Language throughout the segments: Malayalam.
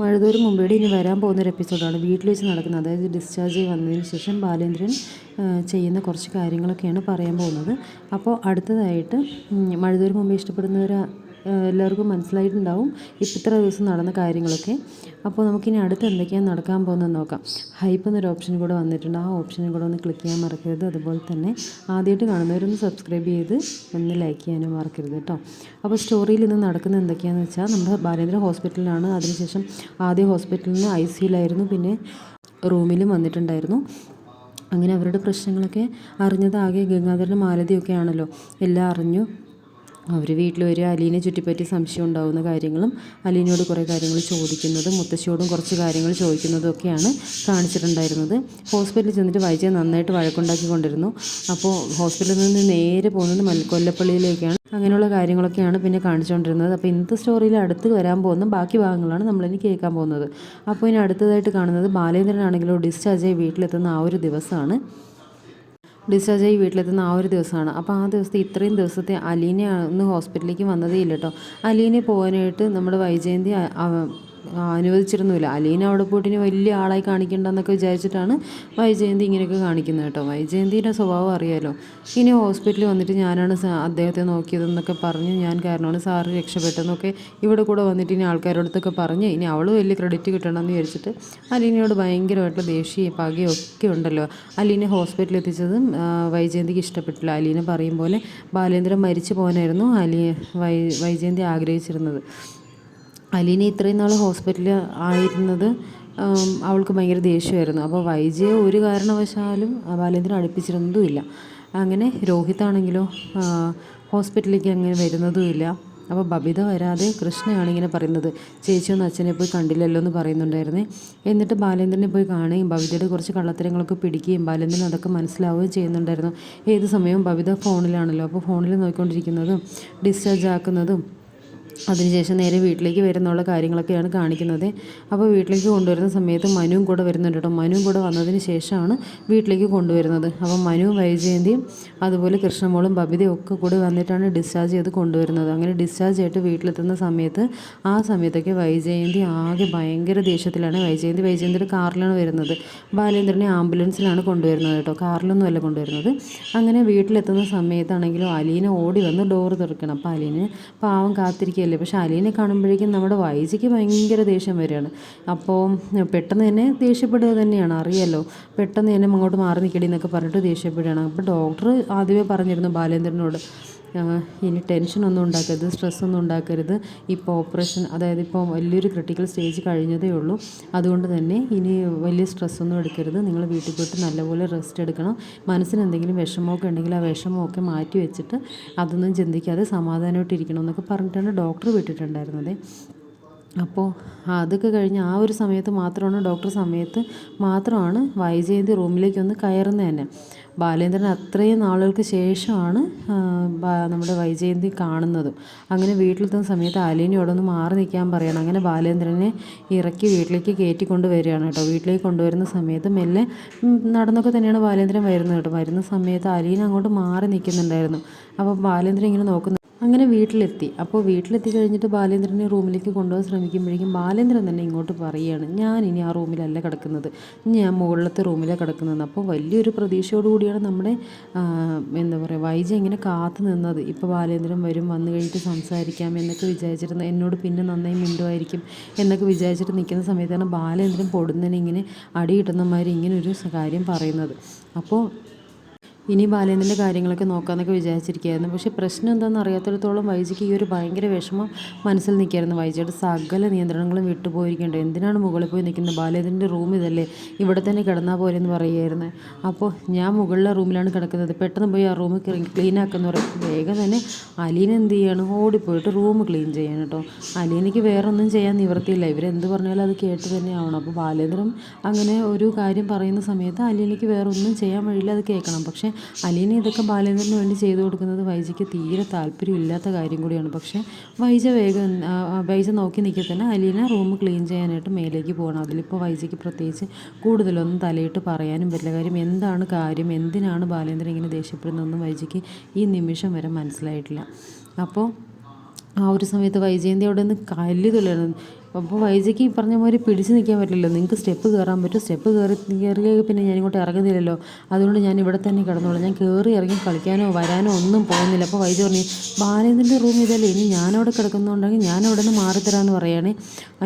മഴതോറും മുമ്പേടെ ഇനി വരാൻ പോകുന്ന ഒരു എപ്പിസോഡാണ്. വീട്ടിൽ വെച്ച് നടക്കുന്നത് അതായത് ഡിസ്ചാർജ് വന്നതിന് ശേഷം ബാലേന്ദ്രൻ ചെയ്യുന്ന കുറച്ച് കാര്യങ്ങളൊക്കെയാണ് പറയാൻ പോകുന്നത്. അപ്പോൾ അടുത്തതായിട്ട് മഴുതൂർ മുമ്പേ ഇഷ്ടപ്പെടുന്നവർ എല്ലാവർക്കും മനസ്സിലായിട്ടുണ്ടാവും ഇപ്പം ഇത്ര ദിവസം നടന്ന കാര്യങ്ങളൊക്കെ. അപ്പോൾ നമുക്കിനി അടുത്ത് എന്തൊക്കെയാണ് നടക്കാൻ പോകുന്നത് നോക്കാം. ഹൈപ്പ് എന്നൊരു ഓപ്ഷൻ കൂടെ വന്നിട്ടുണ്ട്. ആ ഓപ്ഷനും കൂടെ ഒന്ന് ക്ലിക്ക് ചെയ്യാൻ മറക്കരുത്. അതുപോലെ തന്നെ ആദ്യമായിട്ട് കാണുന്നവരൊന്ന് സബ്സ്ക്രൈബ് ചെയ്ത് ഒന്ന് ലൈക്ക് ചെയ്യാനും മറക്കരുത് കേട്ടോ. അപ്പോൾ സ്റ്റോറിയിൽ ഇന്ന് നടക്കുന്നത് എന്തൊക്കെയാണെന്ന് വെച്ചാൽ നമ്മുടെ ബാലേന്ദ്ര ഹോസ്പിറ്റലിലാണ് അതിനുശേഷം ആദ്യ ഹോസ്പിറ്റലിൽ നിന്ന് ഐ സിയിലായിരുന്നു പിന്നെ റൂമിലും വന്നിട്ടുണ്ടായിരുന്നു. അങ്ങനെ അവരുടെ പ്രശ്നങ്ങളൊക്കെ അറിഞ്ഞത് ആകെ ഗംഗാധരന്റെ മാലതിയൊക്കെ ആണല്ലോ. എല്ലാം അറിഞ്ഞു. അവർ വീട്ടിൽ വരിക അലീനെ ചുറ്റിപ്പറ്റി സംശയം ഉണ്ടാകുന്ന കാര്യങ്ങളും അലീനോട് കുറേ കാര്യങ്ങൾ ചോദിക്കുന്നതും മുത്തശ്ശിയോടും കുറച്ച് കാര്യങ്ങൾ ചോദിക്കുന്നതും ഒക്കെയാണ് കാണിച്ചിട്ടുണ്ടായിരുന്നത്. ഹോസ്പിറ്റലിൽ ചെന്നിട്ട് വൈദ്യം നന്നായിട്ട് വഴക്കുണ്ടാക്കിക്കൊണ്ടിരുന്നു അപ്പോൾ ഹോസ്പിറ്റലിൽ നിന്ന് നേരെ പോകുന്നത് മൽക്കൊല്ലപ്പള്ളിയിലേക്കാണ്. അങ്ങനെയുള്ള കാര്യങ്ങളൊക്കെയാണ് പിന്നെ കാണിച്ചുകൊണ്ടിരുന്നത് അപ്പോൾ ഇന്നത്തെ സ്റ്റോറിയിൽ അടുത്ത് വരാൻ പോകുന്ന ബാക്കി ഭാഗങ്ങളാണ് നമ്മളിനി കേൾക്കാൻ പോകുന്നത്. അപ്പോൾ ഇനി അടുത്തതായിട്ട് കാണുന്നത് ബാലേന്ദ്രനാണെങ്കിലോ ഡിസ്ചാർജ് ആയി വീട്ടിലെത്തുന്ന ആ ഒരു ദിവസമാണ്. ഡിസ്ചാർജ് ആയി വീട്ടിലെത്തുന്ന ആ ഒരു ദിവസമാണ്. അപ്പോൾ ആ ദിവസത്തെ ഇത്രയും ദിവസത്തെ അലീന ഒന്ന് ഹോസ്പിറ്റലിലേക്ക് വന്നതേ ഇല്ല കേട്ടോ അലീനെ പോകാനായിട്ട് നമ്മുടെ വൈജയന്തി അനുവദിച്ചിരുന്നില്ല. അലീന അവിടെ പോയിട്ട് ഇനി വലിയ ആളായി കാണിക്കണ്ടെന്നൊക്കെ വിചാരിച്ചിട്ടാണ് വൈജയന്തി ഇങ്ങനെയൊക്കെ കാണിക്കുന്നത് കേട്ടോ. വൈജയന്തിയുടെ സ്വഭാവം അറിയാലോ. ഇനി ഹോസ്പിറ്റലിൽ വന്നിട്ട് ഞാനാണ് അദ്ദേഹത്തെ നോക്കിയതെന്നൊക്കെ പറഞ്ഞ്. ഞാൻ കാരണമാണ് സാറ് രക്ഷപ്പെട്ടെന്നൊക്കെ ഇവിടെ കൂടെ വന്നിട്ട് ഇനി ആൾക്കാരോടത്തൊക്കെ പറഞ്ഞ് ഇനി അവൾ വലിയ ക്രെഡിറ്റ് കിട്ടണമെന്ന് വിചാരിച്ചിട്ട് അലീനയോട് ഭയങ്കരമായിട്ടുള്ള ദേഷ്യ പകയും ഒക്കെ ഉണ്ടല്ലോ. അലീനെ ഹോസ്പിറ്റലിൽ എത്തിച്ചതും വൈജയന്തിക്ക് ഇഷ്ടപ്പെട്ടില്ല. അലീന പറയും പോലെ ബാലേന്ദ്രൻ മരിച്ചു പോകാനായിരുന്നു അലി വൈ വൈജയന്തി ആഗ്രഹിച്ചിരുന്നത്. അലീന ഇത്രയും നാൾ ഹോസ്പിറ്റലിൽ ആയിരുന്നത് അവൾക്ക് ഭയങ്കര ദേഷ്യമായിരുന്നു. അപ്പോൾ വൈജയെ ഒരു കാരണവശാലും ബാലേന്ദ്രൻ അടുപ്പിച്ചിരുന്നതുമില്ല. അങ്ങനെ രോഹിത്താണെങ്കിലോ ഹോസ്പിറ്റലിലേക്ക് അങ്ങനെ വരുന്നതുമില്ല. അപ്പോൾ ബബിത വരാതെ കൃഷ്ണയാണ് ഇങ്ങനെ പറയുന്നത്. ചേച്ചിയൊന്നും അച്ഛനെ പോയി കണ്ടില്ലല്ലോ എന്ന് പറയുന്നുണ്ടായിരുന്നേ. എന്നിട്ട് ബാലേന്ദ്രനെ പോയി കാണുകയും ബബിതയുടെ കുറച്ച് കള്ളത്തരങ്ങളൊക്കെ പിടിക്കുകയും ബാലേന്ദ്രൻ അതൊക്കെ മനസ്സിലാവുകയും ചെയ്യുന്നുണ്ടായിരുന്നു. ഏത് സമയവും ബബിത ഫോണിലാണല്ലോ. അപ്പോൾ ഫോണിൽ നോക്കിക്കൊണ്ടിരിക്കുന്നതും ഡിസ്ചാർജ് ആക്കുന്നതും അതിനുശേഷം നേരെ വീട്ടിലേക്ക് വരുന്നുള്ള കാര്യങ്ങളൊക്കെയാണ് കാണിക്കുന്നത്. അപ്പോൾ വീട്ടിലേക്ക് കൊണ്ടുവരുന്ന സമയത്ത് മനുവും കൂടെ വരുന്നുണ്ട് കേട്ടോ. മനുവും കൂടെ വന്നതിന് ശേഷമാണ് വീട്ടിലേക്ക് കൊണ്ടുവരുന്നത്. അപ്പോൾ മനുവും വൈജയന്തിയും അതുപോലെ കൃഷ്ണമോളും ബബിതയും ഒക്കെ കൂടി വന്നിട്ടാണ് ഡിസ്ചാർജ് ചെയ്ത് കൊണ്ടുവരുന്നത്. അങ്ങനെ ഡിസ്ചാർജ് ആയിട്ട് വീട്ടിലെത്തുന്ന സമയത്ത് ആ സമയത്തൊക്കെ വൈജയന്തി ആകെ ഭയങ്കര ദേഷ്യത്തിലാണ്. വൈജയന്തി വൈജയന്തിയുടെ കാറിലാണ് വരുന്നത്. ബാലേന്ദ്രനെ ആംബുലൻസിലാണ് കൊണ്ടുവരുന്നത് കേട്ടോ. കാറിലൊന്നുമല്ല കൊണ്ടുവരുന്നത്. അങ്ങനെ വീട്ടിലെത്തുന്ന സമയത്താണെങ്കിലും അലീന ഓടി വന്ന് ഡോറ് തുറക്കണം. അപ്പോൾ അലീന പാവം കാത്തിരിക്കുക ശരിയല്ലേ പക്ഷെ അലീനെ കാണുമ്പോഴേക്കും നമ്മുടെ വൈജിക്ക് ഭയങ്കര ദേഷ്യം വരികയാണ്. അപ്പോൾ പെട്ടെന്ന് തന്നെ ദേഷ്യപ്പെടുക തന്നെയാണ് അറിയാലോ. പെട്ടെന്ന് തന്നെ അങ്ങോട്ട് മാറി നിൽക്കടി എന്നൊക്കെ പറഞ്ഞിട്ട് ദേഷ്യപ്പെടുകയാണ്. അപ്പോൾ ഡോക്ടർ ആദ്യമേ പറഞ്ഞിരുന്നു ബാലേന്ദ്രനോട് ഇനി ടെൻഷനൊന്നും ഉണ്ടാക്കരുത് സ്ട്രെസ്സൊന്നും ഉണ്ടാക്കരുത്. ഇപ്പോൾ ഓപ്പറേഷൻ അതായത് ഇപ്പോൾ വലിയൊരു ക്രിട്ടിക്കൽ സ്റ്റേജ് കഴിഞ്ഞതേ ഉള്ളൂ. അതുകൊണ്ട് തന്നെ ഇനി വലിയ സ്ട്രെസ്സൊന്നും എടുക്കരുത്. നിങ്ങൾ വീട്ടിൽ പോയിട്ട് നല്ലപോലെ റെസ്റ്റ് എടുക്കണം. മനസ്സിന് എന്തെങ്കിലും വിഷമമൊക്കെ ഉണ്ടെങ്കിൽ ആ വിഷമമൊക്കെ മാറ്റി വെച്ചിട്ട് അതൊന്നും ചിന്തിക്കാതെ സമാധാനമായിട്ടിരിക്കണം എന്നൊക്കെ പറഞ്ഞിട്ടാണ് ഡോക്ടർ വിട്ടിട്ടുണ്ടായിരുന്നത്. അപ്പോൾ അതൊക്കെ കഴിഞ്ഞ് ആ ഒരു സമയത്ത് മാത്രമാണ് ഡോക്ടർ സമയത്ത് മാത്രമാണ് വൈജയന്തി റൂമിലേക്ക് ഒന്ന് കയറുന്നത് തന്നെ ബാലേന്ദ്രൻ അത്രയും നാളുകൾക്ക് ശേഷമാണ് നമ്മുടെ വൈജയന്തി കാണുന്നതും. അങ്ങനെ വീട്ടിലെത്തുന്ന സമയത്ത് അലീനയോട് ഒന്ന് മാറി നിൽക്കാൻ പറയണം. അങ്ങനെ ബാലേന്ദ്രനെ ഇറക്കി വീട്ടിലേക്ക് കയറ്റി കൊണ്ടുവരികയാണ് കേട്ടോ. വീട്ടിലേക്ക് കൊണ്ടുവരുന്ന സമയത്ത് മെല്ലെ നടന്നൊക്കെ തന്നെയാണ് ബാലേന്ദ്രൻ വരുന്നത് കേട്ടോ. വരുന്ന സമയത്ത് അലീന അങ്ങോട്ട് മാറി നിൽക്കുന്നുണ്ടായിരുന്നു. അപ്പോൾ ബാലേന്ദ്രൻ ഇങ്ങനെ നോക്കുന്നു അങ്ങനെ വീട്ടിലെത്തി. അപ്പോൾ വീട്ടിലെത്തി കഴിഞ്ഞിട്ട് ബാലേന്ദ്രനെ റൂമിലേക്ക് കൊണ്ടുപോകാൻ ശ്രമിക്കുമ്പോഴേക്കും ബാലേന്ദ്രൻ തന്നെ ഇങ്ങോട്ട് പറയുകയാണ് ഞാൻ ഇനി ആ റൂമിലല്ല കിടക്കുന്നത്. ഞാൻ മുകളിലത്തെ റൂമിലാണ് കിടക്കുന്നത്. അപ്പോൾ വലിയൊരു പ്രതീക്ഷയോടു കൂടിയാണ് നമ്മുടെ എന്താ പറയുക വൈജ ഇങ്ങനെ കാത്തു നിന്നത്. ഇപ്പോൾ ബാലേന്ദ്രൻ വരും വന്നു കഴിഞ്ഞിട്ട് സംസാരിക്കാം എന്നൊക്കെ വിചാരിച്ചിരുന്നു എന്നോട് പിന്നെ നന്നായി മിണ്ടുമായിരിക്കും എന്നൊക്കെ വിചാരിച്ചിട്ട് നിൽക്കുന്ന സമയത്താണ് ബാലേന്ദ്രൻ പൊടുന്നതിന് ഇങ്ങനെ അടി കിട്ടുന്നമാതിരി ഇങ്ങനെ ഒരു കാര്യം പറയുന്നത്. അപ്പോൾ ഇനി ബാലേന്ദ്രന്റെ കാര്യങ്ങളൊക്കെ നോക്കാമെന്നൊക്കെ വിചാരിച്ചിരിക്കുകയായിരുന്നു. പക്ഷേ പ്രശ്നം എന്താണെന്ന് അറിയാത്തിടത്തോളം വൈജിക്ക് ഈ ഒരു ഭയങ്കര വിഷമം മനസ്സിൽ നിൽക്കുകയായിരുന്നു. വൈജിയുടെ സകല നിയന്ത്രണങ്ങളും വിട്ടുപോയിരിക്കേണ്ടത് എന്തിനാണ് മുകളിൽ പോയി നിൽക്കുന്നത്? ബാലേന്ദ്രന്റെ റൂം ഇതല്ലേ? ഇവിടെ തന്നെ കിടന്നാൽ പോലെ എന്ന് പറയുമായിരുന്നു അപ്പോൾ ഞാൻ മുകളിലെ റൂമിലാണ് കിടക്കുന്നത്. പെട്ടെന്ന് പോയി ആ റൂം ക്ലീൻ ആക്കുന്ന പറയും. വേഗം തന്നെ അലീന എന്ത് ചെയ്യാണ്? ഓടിപ്പോയിട്ട് റൂം ക്ലീൻ ചെയ്യാൻ കേട്ടോ. അലീനയ്ക്ക് വേറെ ഒന്നും ചെയ്യാൻ നിവർത്തിയില്ല ഇവരെന്ത് പറഞ്ഞാലും അത് കേട്ട് തന്നെ ആവണം. അപ്പോൾ ബാലേന്ദ്രൻ അങ്ങനെ ഒരു കാര്യം പറയുന്ന സമയത്ത് അലീനയ്ക്ക് വേറെ ഒന്നും ചെയ്യാൻ വഴിയില്ല അത് കേൾക്കണം. പക്ഷേ അലീന ഇതൊക്കെ ബാലേന്ദ്രന് വേണ്ടി ചെയ്തു കൊടുക്കുന്നത് വൈജയ്ക്ക് തീരെ താല്പര്യമില്ലാത്ത കാര്യം കൂടിയാണ്. പക്ഷേ വൈജ വേഗം വൈജ നോക്കി നിൽക്കി തന്നെ അലീന റൂം ക്ലീൻ ചെയ്യാനായിട്ട് മേലേക്ക് പോകണം അതിലിപ്പോൾ വൈജയ്ക്ക് പ്രത്യേകിച്ച് കൂടുതലൊന്നും തലയിട്ട് പറയാനും പറ്റില്ല. കാര്യം എന്താണ് കാര്യം? എന്തിനാണ് ബാലേന്ദ്രൻ ഇങ്ങനെ ദേഷ്യപ്പെടുന്നതെന്നും വൈജയ്ക്ക് ഈ നിമിഷം വരെ മനസ്സിലായിട്ടില്ല. അപ്പോൾ ആ ഒരു സമയത്ത് വൈജയന്തി അവിടെ നിന്ന് കല്ല് അപ്പോൾ വൈജയ്ക്ക് ഈ പറഞ്ഞ മാതിരി പിടിച്ച് നിൽക്കാൻ പറ്റില്ലല്ലോ. നിങ്ങൾക്ക് സ്റ്റെപ്പ് കയറാൻ പറ്റും. സ്റ്റെപ്പ് കയറി കയറി പിന്നെ ഞാൻ ഇങ്ങോട്ട് ഇറങ്ങുന്നില്ലല്ലോ. അതുകൊണ്ട് ഞാൻ ഇവിടെ തന്നെ കിടന്നോളാം. ഞാൻ കയറി ഇറങ്ങി കളിക്കാനോ വരാനോ ഒന്നും പോകുന്നില്ല. അപ്പോൾ വൈജ പറഞ്ഞു ബാലേന്ദ്രന്റെ റൂം ഇതല്ലേ? ഇനി ഞാനവിടെ കിടക്കുന്നുണ്ടെങ്കിൽ ഞാൻ അവിടെ നിന്ന് മാറിത്തരാമെന്ന് പറയുകയാണെ.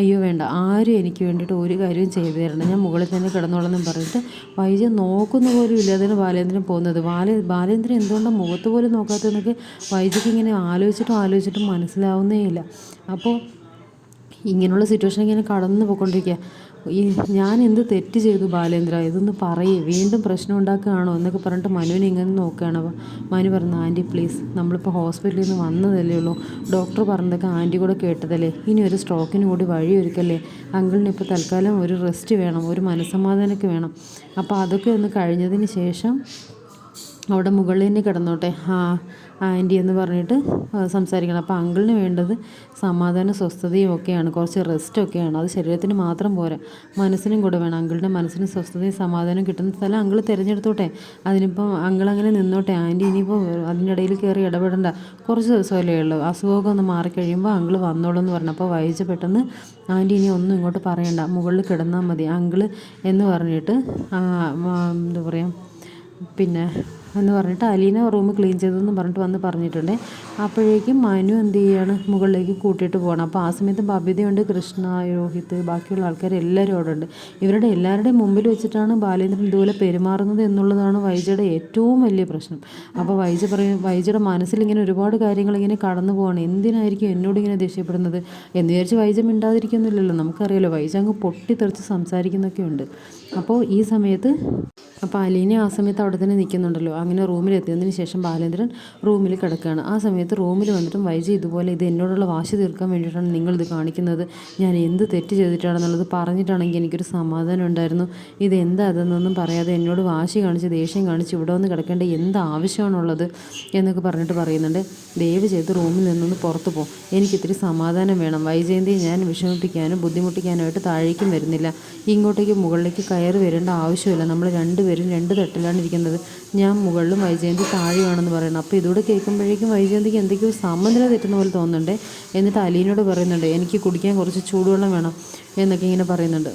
അയ്യോ വേണ്ട. ആരും എനിക്ക് വേണ്ടിയിട്ട് ഒരു കാര്യവും ചെയ്തു തരണം ഞാൻ മുകളിൽ തന്നെ കിടന്നോളാം എന്ന് പറഞ്ഞിട്ട് വൈജ നോക്കുന്ന പോലും ഇല്ലാതെയാണ് ബാലേന്ദ്രൻ പോകുന്നത്. ബാലേ ബാലേന്ദ്രൻ എന്തുകൊണ്ടാണ് മുഖത്ത് പോലും നോക്കാത്തതെന്നൊക്കെ വൈജയ്ക്ക് ഇങ്ങനെ ആലോചിച്ചിട്ടും ആലോചിച്ചിട്ടും മനസ്സിലാവുന്നേ ഇല്ല. അപ്പോൾ ഇങ്ങനെയുള്ള സിറ്റുവേഷൻ ഇങ്ങനെ കടന്നു പോയിക്കൊണ്ടിരിക്കുക ഈ ഞാൻ എന്ത് തെറ്റ് ചെയ്തു ബാലേന്ദ്ര? ഇതൊന്ന് പറയേ. വീണ്ടും പ്രശ്നം ഉണ്ടാക്കുകയാണോ? എന്നൊക്കെ പറഞ്ഞിട്ട് മനുവിനെ ഇങ്ങനെ നോക്കുകയാണ്. അപ്പോൾ മനു പറഞ്ഞു ആന്റി പ്ലീസ് നമ്മളിപ്പോൾ ഹോസ്പിറ്റലിൽ നിന്ന് വന്നതല്ലേ ഉള്ളൂ. ഡോക്ടർ പറഞ്ഞതൊക്കെ ആന്റി കൂടെ കേട്ടതല്ലേ? ഇനി ഒരു സ്ട്രോക്കിന് കൂടി വഴി ഒരുക്കല്ലേ? അങ്കിളിന് ഇപ്പോൾ തൽക്കാലം ഒരു റെസ്റ്റ് വേണം ഒരു മനസ്സമാധാനമൊക്കെ വേണം. അപ്പോൾ അതൊക്കെ ഒന്ന് കഴിഞ്ഞതിന് ശേഷം അവിടെ മുകളിൽ തന്നെ കിടന്നോട്ടെ. ആ ആന്റി എന്ന് പറഞ്ഞിട്ട് സംസാരിക്കണം. അപ്പോൾ അങ്കിളിന് വേണ്ടത് സമാധാന സ്വസ്ഥതയും ഒക്കെയാണ്. കുറച്ച് റെസ്റ്റൊക്കെയാണ് അത് ശരീരത്തിന് മാത്രം പോരാ. മനസ്സിനും കൂടെ വേണം. അങ്കിളിന്റെ മനസ്സിന് സ്വസ്ഥതയും സമാധാനവും കിട്ടുന്ന സ്ഥലം അങ്കിൾ തിരഞ്ഞെടുത്തോട്ടെ. അതിനിപ്പോൾ അങ്കിൾ അങ്ങനെ നിന്നോട്ടെ. ആന്റി ഇനിയിപ്പോൾ അതിന്റെ ഇടയിൽ കയറി ഇടപെടണ്ട. കുറച്ച് ദിവസമല്ലേ ഉള്ളൂ. അസുഖമൊക്കെ ഒന്ന് മാറിക്കഴിയുമ്പോൾ അങ്കിൾ വന്നോളൂ എന്ന് പറഞ്ഞു. അപ്പോൾ വൈകിച്ച് പെട്ടെന്ന് ആന്റി ഇനി ഒന്നും ഇങ്ങോട്ട് പറയണ്ട. മുകളിൽ കിടന്നാൽ മതി. അങ്കിൾ എന്ന് പറഞ്ഞിട്ട് എന്താ പറയുക പിന്നെ എന്ന് പറഞ്ഞിട്ട് അലീന റൂം ക്ലീൻ ചെയ്തതെന്ന് പറഞ്ഞിട്ട് വന്ന് പറഞ്ഞിട്ടുണ്ട്. അപ്പോഴേക്കും മനു എന്ത് ചെയ്യാണ്? മുകളിലേക്ക് കൂട്ടിയിട്ട് പോകണം അപ്പോൾ ആ സമയത്ത് ബബിതയുണ്ട് കൃഷ്ണ രോഹിത് ബാക്കിയുള്ള ആൾക്കാർ എല്ലാവരും അവിടെ ഉണ്ട്. ഇവരുടെ എല്ലാവരുടെയും മുമ്പിൽ വെച്ചിട്ടാണ് ബാലേന്ദ്രൻ ഇതുപോലെ പെരുമാറുന്നത് എന്നുള്ളതാണ് വൈജയുടെ ഏറ്റവും വലിയ പ്രശ്നം. അപ്പോൾ വൈജ പറയും വൈജയുടെ മനസ്സിൽ ഇങ്ങനെ ഒരുപാട് കാര്യങ്ങൾ ഇങ്ങനെ കടന്നു പോവാണ്. എന്തിനായിരിക്കും എന്നോട് ഇങ്ങനെ ദേഷ്യപ്പെടുന്നത്? എന്ന് വിചാരിച്ച് വൈജ മിണ്ടാതിരിക്കുന്നില്ലല്ലോ. നമുക്കറിയാലോ വൈജ അങ്ങ് പൊട്ടിത്തെറിച്ച് സംസാരിക്കുന്നൊക്കെ ഉണ്ട്. അപ്പോൾ ഈ സമയത്ത് അപ്പോൾ അലീന ആ സമയത്ത് അവിടെ തന്നെ നിൽക്കുന്നുണ്ടല്ലോ. അങ്ങനെ റൂമിലെത്തിയതിന് ശേഷം ബാലേന്ദ്രൻ റൂമിൽ കിടക്കുകയാണ്. ആ സമയത്ത് റൂമിൽ വന്നിട്ടും വൈജി ഇതുപോലെ ഇത് എന്നോടുള്ള വാശി തീർക്കാൻ വേണ്ടിയിട്ടാണ് നിങ്ങളിത് കാണിക്കുന്നത്. ഞാൻ എന്ത് തെറ്റ് ചെയ്തിട്ടാണെന്നുള്ളത് പറഞ്ഞിട്ടാണെങ്കിൽ എനിക്കൊരു സമാധാനം ഉണ്ടായിരുന്നു. ഇത് എന്താ അതെന്നൊന്നും പറയാതെ എന്നോട് വാശി കാണിച്ച് ദേഷ്യം കാണിച്ച് ഇവിടെ വന്ന് കിടക്കേണ്ട എന്ത് ആവശ്യമാണുള്ളത് എന്നൊക്കെ പറഞ്ഞിട്ട് പറയുന്നുണ്ട്. ദയവ് ചെയ്ത് റൂമിൽ നിന്നൊന്ന് പുറത്തു പോകും എനിക്കിത്തിരി സമാധാനം വേണം. വൈജയന്തിയെ ഞാൻ വിഷമിപ്പിക്കാനും ബുദ്ധിമുട്ടിക്കാനുമായിട്ട് താഴേക്കും വരുന്നില്ല. ഇങ്ങോട്ടേക്ക് മുകളിലേക്ക് കയറി വരേണ്ട ആവശ്യമില്ല. നമ്മൾ രണ്ടുപേരും രണ്ട് തട്ടിലാണ് ഇരിക്കുന്നത്. ഞാൻ മുകളിലും വൈജയന്തി താഴെയാണെന്ന് പറയുന്നത് അപ്പോൾ ഇതോടെ കേൾക്കുമ്പോഴേക്കും വൈജയന്തിക്ക് എന്തൊക്കെയോ സമനില തെറ്റുന്ന പോലെ തോന്നുന്നുണ്ട്. എന്നിട്ട് അലീനോട് പറയുന്നുണ്ട് എനിക്ക് കുടിക്കാൻ കുറച്ച് ചൂടുവെള്ളം വേണം എന്നൊക്കെ ഇങ്ങനെ പറയുന്നുണ്ട്.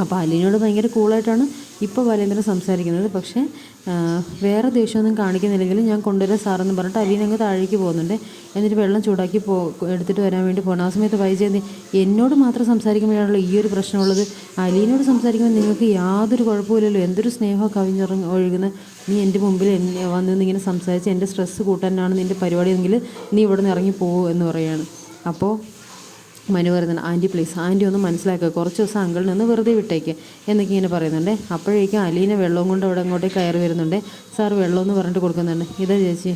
അപ്പോൾ അലീനോട് ഭയങ്കര കൂളായിട്ടാണ് ഇപ്പോൾ ബാലേന്ദ്രൻ സംസാരിക്കുന്നത്. പക്ഷേ വേറെ ദേഷ്യമൊന്നും കാണിക്കുന്നില്ലെങ്കിലും ഞാൻ കൊണ്ടുവരാം സാറെന്ന് പറഞ്ഞിട്ട് അലീന അങ്ങ് താഴേക്ക് പോകുന്നുണ്ട്. എന്നിട്ട് വെള്ളം ചൂടാക്കി പോ എടുത്തിട്ട് വരാൻ വേണ്ടി പോകണം ആ സമയത്ത് വൈജയന്തി എന്നോട് മാത്രം സംസാരിക്കുമ്പോഴാണല്ലോ ഈ ഒരു പ്രശ്നമുള്ളത്. അലീനോട് സംസാരിക്കുമ്പോൾ നിങ്ങൾക്ക് യാതൊരു കുഴപ്പമില്ലല്ലോ എന്തൊരു സ്നേഹമൊക്കെ കവിഞ്ഞിറങ്ങി ഒഴുകുന്ന നീ എന്റെ മുമ്പിൽ എന്നെ വന്ന് ഇങ്ങനെ സംസാരിച്ച് എന്റെ സ്ട്രെസ്സ് കൂട്ടാനാണ് നിന്റെ പരിപാടിയെങ്കിൽ നീ ഇവിടെ നിന്ന് ഇറങ്ങി പോകുമോ എന്ന് പറയുകയാണ് അപ്പോൾ മനു പറയുന്നുണ്ട് ആന്റി പ്ലീസ് ആന്റി ഒന്ന് മനസ്സിലാക്കുക കുറച്ച് ദിവസം അങ്കിളിനെ ഒന്ന് വെറുതെ വിട്ടേക്ക് എന്നൊക്കെ ഇങ്ങനെ പറയുന്നുണ്ട്. അപ്പോഴേക്കും അലീന വെള്ളവും കൊണ്ട് അവിടെ അങ്ങോട്ടേക്ക് കയറി വരുന്നുണ്ട്. സാർ വെള്ളം എന്ന് പറഞ്ഞിട്ട് കൊടുക്കുന്നുണ്ട്. ഇതാ ചേച്ചി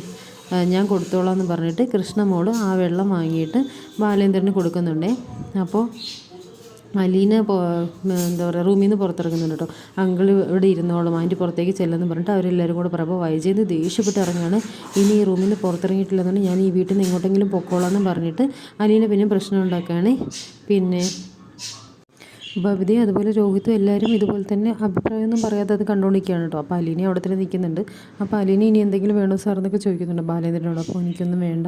ഞാൻ കൊടുത്തോളാം എന്ന് പറഞ്ഞിട്ട് കൃഷ്ണമോൾ ആ വെള്ളം വാങ്ങിയിട്ട് ബാലേന്ദ്രന് കൊടുക്കുന്നുണ്ടേ. അപ്പോൾ അലീന എന്താ പറയുക റൂമിൽ നിന്ന് പുറത്തിറങ്ങുന്നുണ്ട് കേട്ടോ അങ്കിൾ ഇവിടെ ഇരുന്നോളും ആന്റി പുറത്തേക്ക് ചെല്ലെന്ന് പറഞ്ഞിട്ട് അവരെല്ലാവരും കൂടെ പറയുമ്പോൾ വൈജയന്ത് ദേഷ്യപ്പെട്ട് ഇറങ്ങുകയാണ് ഇനി ഈ റൂമിൽ നിന്ന് പുറത്തിറങ്ങിയിട്ടില്ലെന്നുണ്ടെങ്കിൽ ഞാൻ ഈ വീട്ടിൽ നിന്ന് എങ്ങോട്ടെങ്കിലും പൊക്കോളാം എന്ന് പറഞ്ഞിട്ട് അലീന പിന്നെ പ്രശ്നം ഉണ്ടാക്കുകയാണ് പിന്നെ ബബിതയും അതുപോലെ രോഹിത്തും എല്ലാവരും ഇതുപോലെ തന്നെ അഭിപ്രായമൊന്നും പറയാതെ അത് കണ്ടുകൊണ്ടിരിക്കുകയാണ് കേട്ടോ. അപ്പോൾ അലീനി അവിടെ തന്നെ നിൽക്കുന്നുണ്ട്. അപ്പോൾ അലീന ഇനി എന്തെങ്കിലും വേണോ സാർ എന്നൊക്കെ ചോദിക്കുന്നുണ്ട്. ബാലേന്ദ്രനോട് അപ്പോൾ എനിക്കൊന്നും വേണ്ട.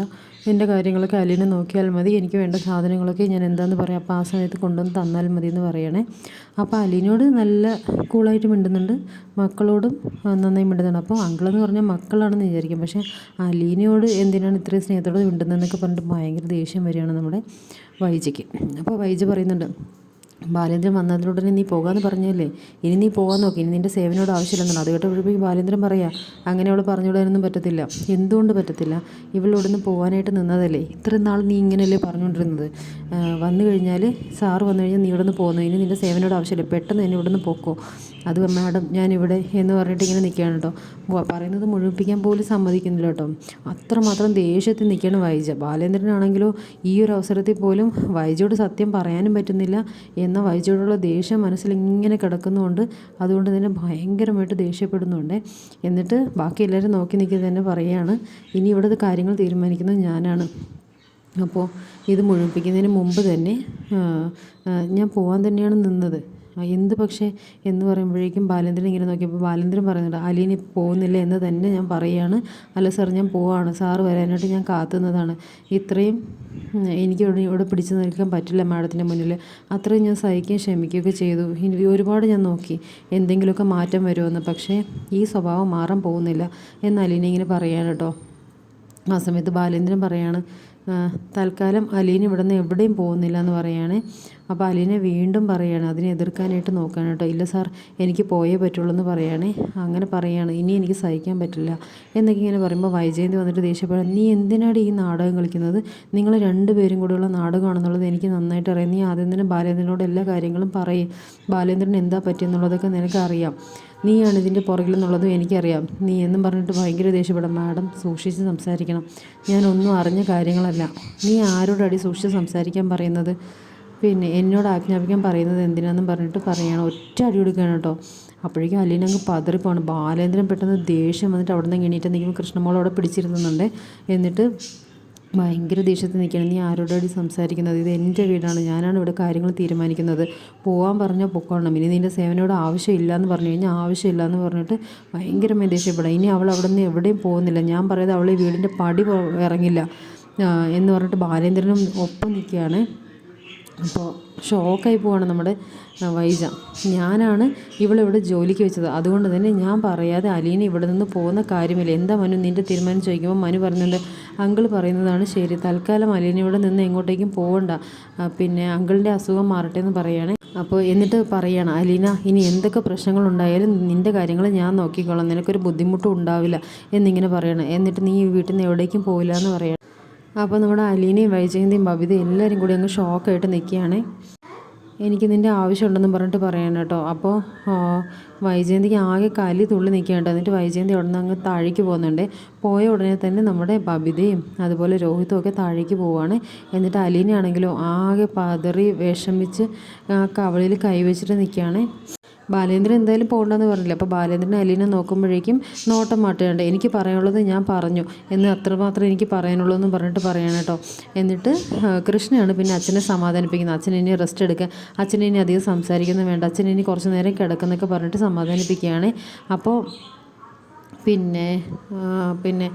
എന്റെ കാര്യങ്ങളൊക്കെ അലീനെ നോക്കിയാൽ മതി. എനിക്ക് വേണ്ട സാധനങ്ങളൊക്കെ ഞാൻ എന്താണെന്ന് പറയാം. അപ്പോൾ ആ സമയത്ത് കൊണ്ടുവന്ന് തന്നാൽ മതി എന്ന് പറയണേ. അപ്പോൾ അലീനോട് നല്ല കൂളായിട്ട് മിണ്ടുന്നുണ്ട്. മക്കളോടും നന്നായി മിണ്ടുന്നുണ്ട്. അപ്പോൾ അങ്കിളെന്ന് പറഞ്ഞാൽ മക്കളാണെന്ന് വിചാരിക്കും. പക്ഷേ അലീനയോട് എന്തിനാണ് ഇത്രയും സ്നേഹത്തോട് മിണ്ടുന്നതെന്നൊക്കെ പറഞ്ഞിട്ട് ഭയങ്കര ദേഷ്യം വരികയാണ് നമ്മുടെ വൈജയ്ക്ക്. അപ്പോൾ വൈജ പറയുന്നുണ്ട് ബാലേന്ദ്രൻ വന്നതിനുടനെ നീ പോകാമെന്ന് പറഞ്ഞല്ലേ? ഇനി നീ പോകാൻ നോക്കി. ഇനി നിന്റെ സേവനോട് ആവശ്യമില്ലെന്നാണ് അത് കേട്ടപ്പോഴേക്കും ബാലേന്ദ്രൻ പറയാ അങ്ങനെ അവൾ പറഞ്ഞുവിടാനൊന്നും പറ്റത്തില്ല. എന്തുകൊണ്ട് പറ്റത്തില്ല? ഇവളിവിടുന്ന് പോകാനായിട്ട് നിന്നതല്ലേ? ഇത്രയും നാൾ നീ ഇങ്ങനെയല്ലേ പറഞ്ഞുകൊണ്ടിരുന്നത്? വന്നു കഴിഞ്ഞാൽ സാറ് വന്നു കഴിഞ്ഞാൽ നീ ഇവിടെ നിന്ന് പോകുന്നു ഇനി നിന്റെ സേവനോട് ആവശ്യമില്ല. പെട്ടെന്ന് തന്നെ ഇവിടെ നിന്ന് പോക്കോ. അത് മാഡം ഞാനിവിടെ എന്ന് പറഞ്ഞിട്ട് ഇങ്ങനെ നിൽക്കുകയാണ് കേട്ടോ. പറയുന്നത് മുഴുവിപ്പിക്കാൻ പോലും സമ്മതിക്കുന്നില്ല കേട്ടോ. അത്രമാത്രം ദേഷ്യത്തിൽ നിൽക്കുകയാണ് വൈജ. ബാലേന്ദ്രനാണെങ്കിലോ ഈ ഒരു അവസരത്തിൽ പോലും വൈജയോട് സത്യം പറയാനും പറ്റുന്നില്ല. എന്ന വൈജയോടുള്ള ദേഷ്യം മനസ്സിൽ ഇങ്ങനെ കിടക്കുന്നുണ്ട് അതുകൊണ്ട് തന്നെ ഭയങ്കരമായിട്ട് ദേഷ്യപ്പെടുന്നുണ്ട്. എന്നിട്ട് ബാക്കി എല്ലാവരും നോക്കി നിൽക്കുന്നത് തന്നെ പറയുകയാണ് ഇനി ഇവിടുത്തെ കാര്യങ്ങൾ തീരുമാനിക്കുന്നത് ഞാനാണ്. അപ്പോൾ ഇത് മുഴുമിപ്പിക്കുന്നതിന് മുമ്പ് തന്നെ ഞാൻ പോകാൻ തന്നെയാണ് നിന്നത്. എന്ത് പക്ഷേ എന്ന് പറയുമ്പോഴേക്കും ബാലേന്ദ്രൻ ഇങ്ങനെ നോക്കിയപ്പോൾ ബാലേന്ദ്രൻ പറയുന്നുണ്ട് ഇപ്പോൾ പോകുന്നില്ല എന്ന് തന്നെ ഞാൻ പറയുകയാണ് അല്ല സാർ ഞാൻ പോവാണ്. സാറ് വരാനായിട്ട് ഞാൻ കാത്തുന്നതാണ്. ഇത്രയും എനിക്ക് ഇവിടെ പിടിച്ചു നിൽക്കാൻ പറ്റില്ല മാഡത്തിന്റെ മുന്നിൽ. അത്രയും ഞാൻ സഹിക്കുകയും ക്ഷമിക്കുകയൊക്കെ ചെയ്തു. ഒരുപാട് ഞാൻ നോക്കി. എന്തെങ്കിലുമൊക്കെ മാറ്റം വരുമെന്ന്. പക്ഷേ ഈ സ്വഭാവം മാറാൻ പോകുന്നില്ല എന്ന് അലീനെ ഇങ്ങനെ പറയാണ് കേട്ടോ. ആ സമയത്ത് ബാലേന്ദ്രൻ പറയാണ് തൽക്കാലം അലീൻ ഇവിടെ നിന്ന് എവിടെയും പോകുന്നില്ല എന്ന് പറയുകയാണ് അപ്പോൾ അലീന വീണ്ടും പറയുകയാണ് അതിനെ എതിർക്കാനായിട്ട് നോക്കാൻ കേട്ടോ ഇല്ല സാർ എനിക്ക് പോയേ പറ്റുള്ളൂ എന്ന് പറയുകയാണേ അങ്ങനെ പറയുകയാണ് ഇനി എനിക്ക് സഹിക്കാൻ പറ്റില്ല. എന്നൊക്കെ ഇങ്ങനെ പറയുമ്പോൾ വൈജയന്തി വന്നിട്ട് ദേഷ്യപ്പെടാൻ നീ എന്തിനാണ് ഈ നാടകം കളിക്കുന്നത്? നിങ്ങൾ രണ്ട് രണ്ടുപേരും കൂടെയുള്ള നാടകമാണെന്നുള്ളത് എനിക്ക് നന്നായിട്ട് അറിയാം. നീ ആദ്യം തന്നെ ബാലേന്ദ്രനോട് എല്ലാ കാര്യങ്ങളും പറയും. ബാലേന്ദ്രൻ എന്താ പറ്റിയെന്നുള്ളതൊക്കെ നിനക്കറിയാം നീയാണ് ഇതിന്റെ പുറകിലെന്നുള്ളതും എനിക്കറിയാം. നീ എന്നും പറഞ്ഞിട്ട് ഭയങ്കര ദേഷ്യപ്പെടാം. മാഡം സൂക്ഷിച്ച് സംസാരിക്കണം. ഞാനൊന്നും അറിഞ്ഞ കാര്യങ്ങളല്ല. നീ ആരോടടി സൂക്ഷിച്ച് സംസാരിക്കാൻ പറയുന്നത്? പിന്നെ എന്നോട് ആജ്ഞാപിക്കാൻ പറയുന്നത് എന്തിനാന്നും പറഞ്ഞിട്ട് പറയണം ഒറ്റ അടി കൊടുക്കുകയാണ് കേട്ടോ. അപ്പോഴേക്കും അലീന അങ്ങ് പതറിപ്പോണ് ബാലേന്ദ്രൻ പെട്ടെന്ന് ദേഷ്യം വന്നിട്ട് അവിടെ നിന്ന് എണീറ്റ് നിൽക്കുമ്പോൾ കൃഷ്ണമോൾ അവിടെ പിടിച്ചിരുന്നുണ്ട്. എന്നിട്ട് ഭയങ്കര ദേഷ്യത്തിൽ നിൽക്കുകയാണ്. നീ ആരോടാടി സംസാരിക്കുന്നത്? ഇത് എന്റെ വീടാണ്. ഞാനാണ് ഇവിടെ കാര്യങ്ങൾ തീരുമാനിക്കുന്നത്. പോകാൻ പറഞ്ഞാൽ പൊക്കോളണം. ഇനി നിന്റെ സേവനയോട് ആവശ്യമില്ല എന്ന് പറഞ്ഞു കഴിഞ്ഞാൽ ആവശ്യമില്ല എന്ന് പറഞ്ഞിട്ട് ഭയങ്കരമായി ദേഷ്യപ്പെടാം ഇനി അവൾ അവിടെ നിന്ന് എവിടെയും പോകുന്നില്ല. ഞാൻ പറയുന്നത് അവൾ ഈ വീടിന്റെ പടി ഇറങ്ങില്ല. എന്ന് പറഞ്ഞിട്ട് ബാലേന്ദ്രനും ഒപ്പം നിൽക്കുകയാണ്. അപ്പോൾ ഷോക്കായി പോവാണ് നമ്മുടെ വൈജ. ഞാനാണ് ഇവളിവിടെ ജോലിക്ക് വെച്ചത്. അതുകൊണ്ട് തന്നെ ഞാൻ പറയാതെ അലീന ഇവിടെ നിന്ന് പോകുന്ന കാര്യമില്ല. എന്താ മനു നിന്റെ തീരുമാനം ചോദിക്കുമ്പോൾ മനു പറഞ്ഞുണ്ട് അങ്കിൾ പറയുന്നതാണ് ശരി. തൽക്കാലം അലീന ഇവിടെ നിന്ന് എങ്ങോട്ടേക്കും പോകണ്ട പിന്നെ അങ്കിളിന്റെ അസുഖം മാറട്ടെ എന്ന് പറയുകയാണ്. അപ്പോൾ എന്നിട്ട് പറയുകയാണ് അലീന ഇനി എന്തൊക്കെ പ്രശ്നങ്ങളുണ്ടായാലും നിന്റെ കാര്യങ്ങൾ ഞാൻ നോക്കിക്കോളാം. നിനക്കൊരു ബുദ്ധിമുട്ടും ഉണ്ടാവില്ല എന്നിങ്ങനെ പറയണം. എന്നിട്ട് നീ വീട്ടിൽ നിന്ന് എവിടേക്കും പോയില്ല എന്ന് പറയണം. അപ്പോൾ നമ്മുടെ അലീനയും വൈജയന്തിയും ബബിതയും എല്ലാവരും കൂടി അങ്ങ് ഷോക്കായിട്ട് നിൽക്കുകയാണ്. എനിക്ക് നിന്റെ ആവശ്യമുണ്ടെന്നും പറഞ്ഞിട്ട് പറയാൻ കേട്ടോ. അപ്പോൾ വൈജയന്തിക്ക് ആകെ കലി തുള്ളി നിൽക്കുകയാണ് എന്നിട്ട് വൈജയന്തി നിന്ന് അങ്ങ് താഴേക്ക് പോകുന്നുണ്ട്. പോയ ഉടനെ തന്നെ നമ്മുടെ ബബിതയും അതുപോലെ രോഹിത്തും ഒക്കെ താഴേക്ക് പോവുകയാണ് എന്നിട്ട് അലീനയാണെങ്കിലും ആകെ പതറി വിഷമിച്ച് ആ കവളിൽ കൈവച്ചിട്ട് നിൽക്കുകയാണ്. ബാലേന്ദ്രൻ എന്തായാലും പോകണ്ടെന്ന് പറഞ്ഞില്ല? അപ്പോൾ ബാലേന്ദ്രൻ അലീനെ നോക്കുമ്പോഴേക്കും നോട്ടം മാറ്റുകയുണ്ട് എനിക്ക് പറയാനുള്ളത് ഞാൻ പറഞ്ഞു എന്ന് അത്രമാത്രം എനിക്ക് പറയാനുള്ളൂ എന്ന് പറഞ്ഞിട്ട് പറയണം കേട്ടോ. എന്നിട്ട് കൃഷ്ണയാണ് പിന്നെ അച്ഛനെ സമാധാനിപ്പിക്കുന്നത്. അച്ഛൻ ഇനി റെസ്റ്റ് എടുക്കുക അച്ഛൻ ഇനി അധികം സംസാരിക്കുന്നത് വേണ്ട. അച്ഛൻ ഇനി കുറച്ച് നേരം കിടക്കുന്നൊക്കെ പറഞ്ഞിട്ട് സമാധാനിപ്പിക്കുകയാണ്. അപ്പോൾ പിന്നെ പിന്നെ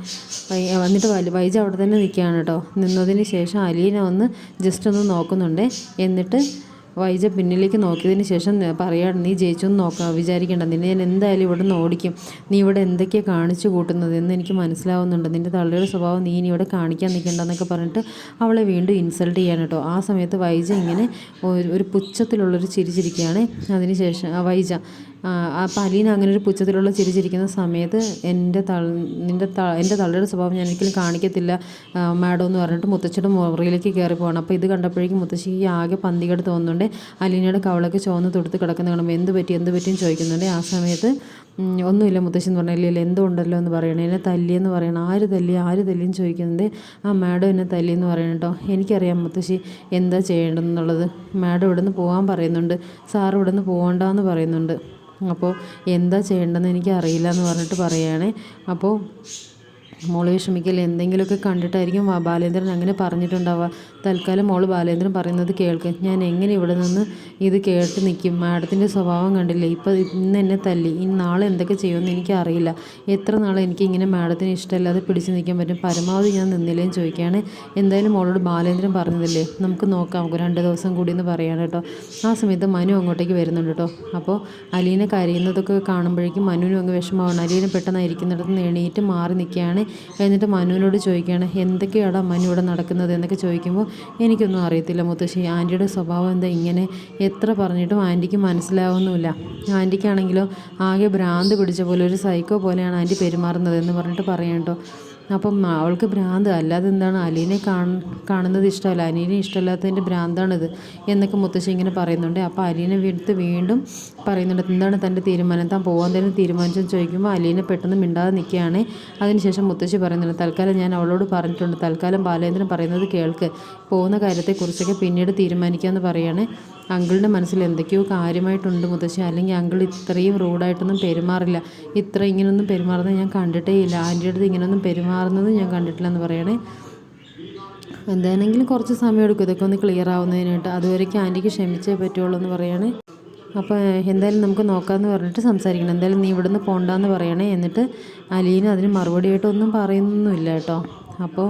വന്നിട്ട് വൈജ അവിടെ തന്നെ നിൽക്കുകയാണ് കേട്ടോ. നിന്നതിന് ശേഷം അലീന ഒന്ന് ജസ്റ്റ് ഒന്ന് നോക്കുന്നുണ്ട്. എന്നിട്ട് വൈജ പിന്നിലേക്ക് നോക്കിയതിന് ശേഷം പറയാണ് നീ ജയിച്ചു എന്ന് നോക്കാം വിചാരിക്കേണ്ട. നിന്നെ ഞാൻ എന്തായാലും ഇവിടെ നിന്ന് ഓടിക്കും. നീ ഇവിടെ എന്തൊക്കെയാണ് കാണിച്ചു കൂട്ടുന്നത് എന്ന് എനിക്ക് മനസ്സിലാവുന്നുണ്ട്. നിന്റെ തള്ളിയുടെ സ്വഭാവം നീ ഇനി ഇവിടെ കാണിക്കാൻ നിൽക്കേണ്ടെന്നൊക്കെ പറഞ്ഞിട്ട് അവളെ വീണ്ടും ഇൻസൾട്ട് ചെയ്യാൻ കേട്ടോ. ആ സമയത്ത് വൈജ ഇങ്ങനെ ഒരു പുച്ഛത്തിലുള്ളൊരു ചിരിച്ചിരിക്കുകയാണ്. അതിനുശേഷം വൈജ ആ അലീന അങ്ങനെ ഒരു പുച്ഛത്തിലുള്ള ചിരിച്ചിരിക്കുന്ന സമയത്ത് എന്റെ തൾ നിന്റെ ത എന്റെ തള്ളയുടെ സ്വഭാവം ഞാൻ ഒരിക്കലും കാണിക്കത്തില്ല മാഡം എന്ന് പറഞ്ഞിട്ട് മുത്തച്ഛയുടെ മുറിയിലേക്ക് കയറി പോകണം അപ്പോൾ ഇത് കണ്ടപ്പോഴേക്കും മുത്തശ്ശിക്ക് ആകെ പന്തികേട് തോന്നുന്നുണ്ട്. അലീനയുടെ കവളൊക്കെ ചുവന്ന് തൊടുത്ത് കിടക്കുന്ന കാണുമ്പോൾ എന്ത് പറ്റി എന്ത് പറ്റിയും ചോദിക്കുന്നുണ്ട്. ആ സമയത്ത് ഒന്നുമില്ല മുത്തശ്ശി എന്ന് പറഞ്ഞാൽ ഇല്ല എന്തോ ഉണ്ടല്ലോ എന്ന് പറയണേ. എന്നെ തല്ലിയെന്ന് പറയണം. ആര് തല്ലി ആര് തല്ലിയും ചോദിക്കുന്നുണ്ട്. ആ മാഡം എന്നെ തല്ലിയെന്ന് പറയണം കേട്ടോ. എനിക്കറിയാം മുത്തശ്ശി എന്താ ചെയ്യേണ്ടതെന്നുള്ളത്. മാഡം ഇവിടുന്ന് പോകാൻ പറയുന്നുണ്ട്. സാർ ഇവിടുന്ന് പോകണ്ടെന്ന് പറയുന്നുണ്ട്. അപ്പോൾ എന്താ ചെയ്യേണ്ടതെന്ന് എനിക്ക് അറിയില്ല എന്ന് പറഞ്ഞിട്ട് പറയുകയാണേ അപ്പോൾ മോൾ വിഷമിക്കൽ എന്തെങ്കിലുമൊക്കെ കണ്ടിട്ടായിരിക്കും ബാലേന്ദ്രൻ അങ്ങനെ പറഞ്ഞിട്ടുണ്ടാവുക. തൽക്കാലം മോൾ ബാലേന്ദ്രൻ പറയുന്നത് കേൾക്ക്. ഞാൻ എങ്ങനെ ഇവിടെ നിന്ന് ഇത് കേട്ട് നിൽക്കും മാഡത്തിന്റെ സ്വഭാവം കണ്ടില്ലേ? ഇപ്പോൾ ഇന്ന് എന്നെ തല്ലി. ഇനി നാളെ എന്തൊക്കെ ചെയ്യുമെന്ന് എനിക്കറിയില്ല. എത്ര നാളെ എനിക്ക് ഇങ്ങനെ മാഡത്തിന് ഇഷ്ടമില്ലാതെ പിടിച്ച് നിൽക്കാൻ പറ്റും? പരമാവധി ഞാൻ നിന്നില്ലേന്ന് ചോദിക്കുകയാണ് എന്തായാലും മോളോട് ബാലേന്ദ്രൻ പറഞ്ഞതല്ലേ? നമുക്ക് നോക്കാം. രണ്ട് ദിവസം കൂടി എന്ന് പറയാണ് കേട്ടോ. ആ സമയത്ത് മനു അങ്ങോട്ടേക്ക് വരുന്നുണ്ട് കേട്ടോ. അപ്പോൾ അലീനെ കരയുന്നതൊക്കെ കാണുമ്പോഴേക്കും മനുവിനും അങ്ങ് വിഷമമാണ്. അലീനെ പെട്ടെന്ന് ഇരിക്കുന്നിടത്ത് നിന്ന് എണീറ്റ് മാറി നിൽക്കുകയാണ്. എന്നിട്ട് മനുവിനോട് ചോദിക്കുകയാണ് എന്തൊക്കെയാണ് മനു ഇവിടെ നടക്കുന്നത്? എന്നൊക്കെ ചോദിക്കുമ്പോൾ എനിക്കൊന്നും അറിയത്തില്ല മുത്തശ്ശി. ആന്റിയുടെ സ്വഭാവം എന്താ? ഇങ്ങനെ എത്ര പറഞ്ഞിട്ടും ആന്റിക്ക് മനസ്സിലാവുന്നുമില്ല. ആന്റിക്കാണെങ്കിലോ ആകെ ഭ്രാന്ത് പിടിച്ച പോലെ ഒരു സൈക്കോ പോലെയാണ് ആന്റി പെരുമാറുന്നത് എന്ന് പറഞ്ഞിട്ട് പറയാം കേട്ടോ. അപ്പം അവൾക്ക് ഭ്രാന്ത്. അല്ലാതെ എന്താണ്? അലീനെ കാണുന്നത് ഇഷ്ടമല്ല. അലീനെ ഇഷ്ടമല്ലാത്തതിന്റെ ഭ്രാന്താണിത് എന്നൊക്കെ മുത്തശ്ശി ഇങ്ങനെ പറയുന്നുണ്ട്. അപ്പോൾ അലീനെ എടുത്ത് വീണ്ടും പറയുന്നുണ്ട്. എന്താണ് തന്റെ തീരുമാനം? താൻ പോകാൻ തന്നെ തീരുമാനിച്ചെന്ന് ചോദിക്കുമ്പോൾ അലീനെ പെട്ടെന്ന് മിണ്ടാതെ നിൽക്കുകയാണ്. അതിനുശേഷം മുത്തശ്ശി പറയുന്നുണ്ട് തൽക്കാലം ഞാൻ അവളോട് പറഞ്ഞിട്ടുണ്ട്. തൽക്കാലം ബാലേന്ദ്രൻ പറയുന്നത് കേൾക്ക്. പോകുന്ന കാര്യത്തെക്കുറിച്ചൊക്കെ പിന്നീട് തീരുമാനിക്കാമെന്ന് പറയുകയാണ് അങ്കിളിന്റെ മനസ്സിൽ എന്തൊക്കെയോ കാര്യമായിട്ടുണ്ട് മുത്തശ്ശി. അല്ലെങ്കിൽ അങ്കിൾ ഇത്രയും റൂഡായിട്ടൊന്നും പെരുമാറില്ല. ഇത്ര ഇങ്ങനെയൊന്നും പെരുമാറുന്നത് ഞാൻ കണ്ടിട്ടേ ഇല്ല ആന്റിയുടെ അടുത്ത് ഇങ്ങനെയൊന്നും പെരുമാറുന്നത് ഞാൻ കണ്ടിട്ടില്ല എന്ന് പറയണേ. എന്താണെങ്കിലും കുറച്ച് സമയം എടുക്കും ഇതൊക്കെ ഒന്ന് ക്ലിയർ ആവുന്നതിനായിട്ട്. അതുവരേക്കും ആന്റിക്ക് ക്ഷമിച്ചേ പറ്റുള്ളൂ എന്ന് പറയാണ്. അപ്പോൾ എന്തായാലും നമുക്ക് നോക്കാമെന്ന് പറഞ്ഞിട്ട് സംസാരിക്കണം. എന്തായാലും നീ ഇവിടുന്ന് പോകണ്ടെന്ന് പറയണേ എന്നിട്ട് അലീന അതിന് മറുപടിയായിട്ടൊന്നും പറയുന്നൊന്നുമില്ല കേട്ടോ. അപ്പോൾ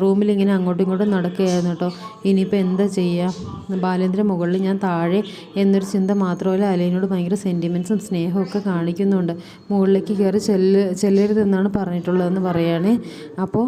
റൂമിൽ ഇങ്ങനെ അങ്ങോട്ടും ഇങ്ങോട്ടും നടക്കുകയായിരുന്നു കേട്ടോ. ഇനിയിപ്പോൾ എന്താ ചെയ്യുക ബാലേന്ദ്ര മുകളിൽ ഞാൻ താഴെ എന്നൊരു ചിന്ത മാത്രമല്ല അലീനോട് ഭയങ്കര സെന്റിമെൻസും സ്നേഹമൊക്കെ കാണിക്കുന്നുണ്ട്. മുകളിലേക്ക് കയറി ചെല്ല് ചെല്ലരുതെന്നാണ് പറഞ്ഞിട്ടുള്ളതെന്ന് പറയുകയാണേ അപ്പോൾ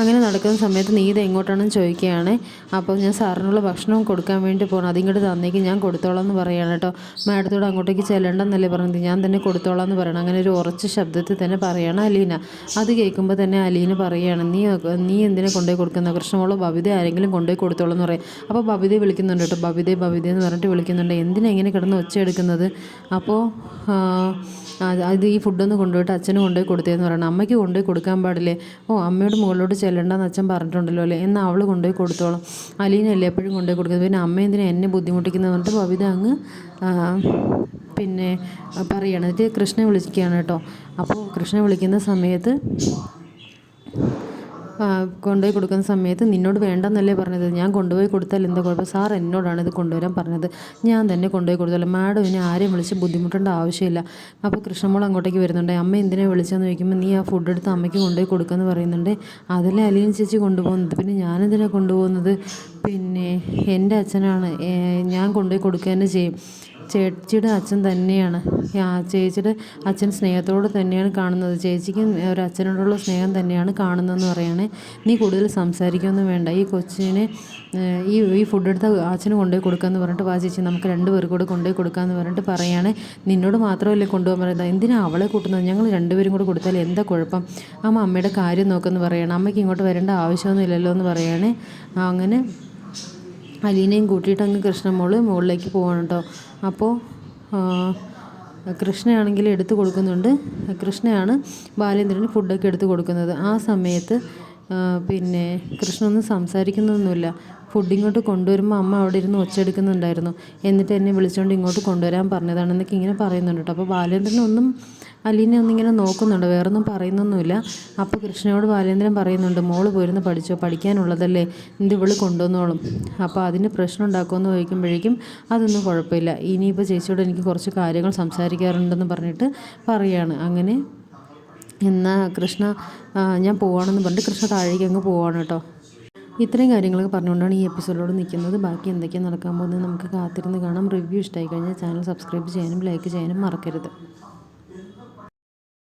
അങ്ങനെ നടക്കുന്ന സമയത്ത് നീ ഇത് എങ്ങോട്ടാണെന്ന് ചോദിക്കുകയാണ്. അപ്പോൾ ഞാൻ സാറിനുള്ള ഭക്ഷണം കൊടുക്കാൻ വേണ്ടി പോകണം അതിങ്ങോട്ട് തന്നേക്ക് ഞാൻ കൊടുത്തോളാം എന്ന് പറയുകയാണ് കേട്ടോ. മാഡത്തോട് അങ്ങോട്ടേക്ക് ചെല്ലണ്ടെന്നല്ലേ പറഞ്ഞത്. ഞാൻ തന്നെ കൊടുത്തോളാം എന്ന് പറയണം. അങ്ങനെ ഒരു ഉറച്ച ശബ്ദത്തിൽ തന്നെ പറയുകയാണ് അലീന. അത് കേൾക്കുമ്പോൾ തന്നെ അലീന പറയുകയാണ് നീ നീ എന്തിനെ കൊണ്ടുപോയി കൊടുക്കുന്ന? കൃഷ്ണമോളോ ബബിത ആരെങ്കിലും കൊണ്ടുപോയി കൊടുത്തോളാം എന്ന് പറയും. അപ്പോൾ ബബിതയെ വിളിക്കുന്നുണ്ട് കേട്ടോ. ബബിതയെ ബബിത എന്ന് പറഞ്ഞിട്ട് വിളിക്കുന്നുണ്ട്. എന്തിനാ ഇങ്ങനെ കിടന്ന് ഒച്ച എടുക്കുന്നത്? അപ്പോൾ അത് ഈ ഫുഡൊന്ന് കൊണ്ടുപോയിട്ട് അച്ഛനും കൊണ്ടുപോയി കൊടുത്തേന്ന് പറയണം. അമ്മയ്ക്ക് കൊണ്ടുപോയി കൊടുക്കാൻ പാടില്ലേ? ഓ അമ്മയുടെ മുകളിലോട്ട് ചെല്ലണ്ടെന്ന് അച്ഛൻ പറഞ്ഞിട്ടുണ്ടല്ലോ അല്ലേ? എന്നാൽ അവൾ കൊണ്ടുപോയി കൊടുത്തോളാം. അലീനല്ലേ എപ്പോഴും കൊണ്ടുപോയി കൊടുക്കുന്നത്? പിന്നെ അമ്മ എന്തിനാ എന്നെ ബുദ്ധിമുട്ടിക്കുന്നത് പറഞ്ഞിട്ട് ഭവിത അങ്ങ് പിന്നെ പറയുകയാണ് എന്നിട്ട് കൃഷ്ണനെ വിളിക്കുകയാണ് കേട്ടോ. അപ്പോൾ കൃഷ്ണനെ വിളിക്കുന്ന സമയത്ത് കൊണ്ടുപോയി കൊടുക്കുന്ന സമയത്ത് നിന്നോട് വേണ്ടെന്നല്ലേ പറഞ്ഞത്? ഞാൻ കൊണ്ടുപോയി കൊടുത്താൽ എന്താ കുഴപ്പം? സാർ എന്നോടാണ് ഇത് കൊണ്ടുവരാൻ പറഞ്ഞത്. ഞാൻ തന്നെ കൊണ്ടുപോയി കൊടുത്തല്ലോ മാഡം ഇനി ആരെയും വിളിച്ച് ബുദ്ധിമുട്ടേണ്ട ആവശ്യമില്ല. അപ്പോൾ കൃഷ്ണമോൾ അങ്ങോട്ടേക്ക് വരുന്നുണ്ട്. അമ്മ എന്തിനാ വിളിച്ചതെന്ന് ചോദിക്കുമ്പോൾ നീ ആ ഫുഡ് എടുത്ത് അമ്മയ്ക്ക് കൊണ്ടുപോയി കൊടുക്കുമെന്ന് പറയുന്നുണ്ട്. അതല്ലേ അലിയൻ ചേച്ചി കൊണ്ടുപോകുന്നത്? പിന്നെ ഞാനെന്തിനാണ് കൊണ്ടുപോകുന്നത്? പിന്നെ എന്റെ അച്ഛനാണ് ഞാൻ കൊണ്ടുപോയി കൊടുക്കുക തന്നെ ചെയ്യും. ചേച്ചിയുടെ അച്ഛൻ തന്നെയാണ്. ചേച്ചിയുടെ അച്ഛൻ സ്നേഹത്തോടെ തന്നെയാണ് കാണുന്നത്. ചേച്ചിക്ക് ഒരു അച്ഛനോടുള്ള സ്നേഹം തന്നെയാണ് കാണുന്നതെന്ന് പറയുകയാണ് നീ കൂടുതൽ സംസാരിക്കുകയൊന്നും വേണ്ട. ഈ കൊച്ചിനെ ഈ ഈ ഫുഡ് എടുത്ത് അച്ഛന് കൊണ്ടുപോയി കൊടുക്കാമെന്ന് പറഞ്ഞിട്ട് വാ ചേച്ചി നമുക്ക് രണ്ട് പേർക്ക് കൂടെ കൊണ്ടുപോയി കൊടുക്കാമെന്ന് പറഞ്ഞിട്ട് പറയുകയാണ് നിന്നോട് മാത്രമല്ലേ കൊണ്ടുപോകാൻ പറയുന്നത്? എന്തിനാണ് അവളെ കൂട്ടുന്നത്? ഞങ്ങൾ രണ്ടുപേരും കൂടെ കൊടുത്താൽ എന്താ കുഴപ്പം? അമ്മ അമ്മയുടെ കാര്യം നോക്കുമെന്ന് പറയണം. അമ്മയ്ക്ക് ഇങ്ങോട്ട് വരേണ്ട ആവശ്യമൊന്നുമില്ലല്ലോ എന്ന് പറയുകയാണ് അങ്ങനെ അലീനയും കൂട്ടിയിട്ട് അങ്ങ് കൃഷ്ണമോൾ മുകളിലേക്ക് പോകണം കേട്ടോ. അപ്പോൾ കൃഷ്ണയാണെങ്കിൽ എടുത്തു കൊടുക്കുന്നുണ്ട്. കൃഷ്ണയാണ് ബാലേന്ദ്രന് ഫുഡൊക്കെ എടുത്തു കൊടുക്കുന്നത്. ആ സമയത്ത് പിന്നെ കൃഷ്ണ ഒന്നും സംസാരിക്കുന്നൊന്നുമില്ല. ഫുഡ് ഇങ്ങോട്ട് കൊണ്ടുവരുമ്പോൾ അമ്മ അവിടെ ഇരുന്ന് ഒച്ചെടുക്കുന്നുണ്ടായിരുന്നു എന്നിട്ട് എന്നെ വിളിച്ചുകൊണ്ട് ഇങ്ങോട്ട് കൊണ്ടുവരാൻ പറഞ്ഞതാണെന്നൊക്കെ ഇങ്ങനെ പറയുന്നുണ്ട് കേട്ടോ. അപ്പോൾ ബാലേന്ദ്രനൊന്നും അലീനെ ഒന്നിങ്ങനെ നോക്കുന്നുണ്ട്. വേറൊന്നും പറയുന്നൊന്നുമില്ല. അപ്പോൾ കൃഷ്ണയോട് ബാലേന്ദ്രൻ പറയുന്നുണ്ട് മോൾ പോയിരുന്ന് പഠിച്ചോ? പഠിക്കാനുള്ളതല്ലേ? എന്ത് ഇവൾ കൊണ്ടുവന്നോളും. അപ്പോൾ അതിന് പ്രശ്നം ഉണ്ടാക്കുമെന്ന് ചോദിക്കുമ്പോഴേക്കും അതൊന്നും കുഴപ്പമില്ല. ഇനിയിപ്പോൾ ചേച്ചിയോട് എനിക്ക് കുറച്ച് കാര്യങ്ങൾ സംസാരിക്കാറുണ്ടെന്ന് പറഞ്ഞിട്ട് പറയുകയാണ് അങ്ങനെ എന്നാൽ കൃഷ്ണ ഞാൻ പോവാണെന്ന് പറഞ്ഞിട്ട് കൃഷ്ണ താഴേക്ക് അങ്ങ് പോവാണ് കേട്ടോ. ഇത്രയും കാര്യങ്ങളൊക്കെ പറഞ്ഞുകൊണ്ടാണ് ഈ എപ്പിസോഡിലൂടെ നിൽക്കുന്നത്. ബാക്കി എന്തൊക്കെയാണ് നടക്കാൻ പോകുന്നത് നമുക്ക് കാത്തിരുന്ന് കാണാം. റിവ്യൂ ഇഷ്ടമായി കഴിഞ്ഞാൽ ചാനൽ സബ്സ്ക്രൈബ് ചെയ്യാനും ലൈക്ക് ചെയ്യാനും മറക്കരുത്.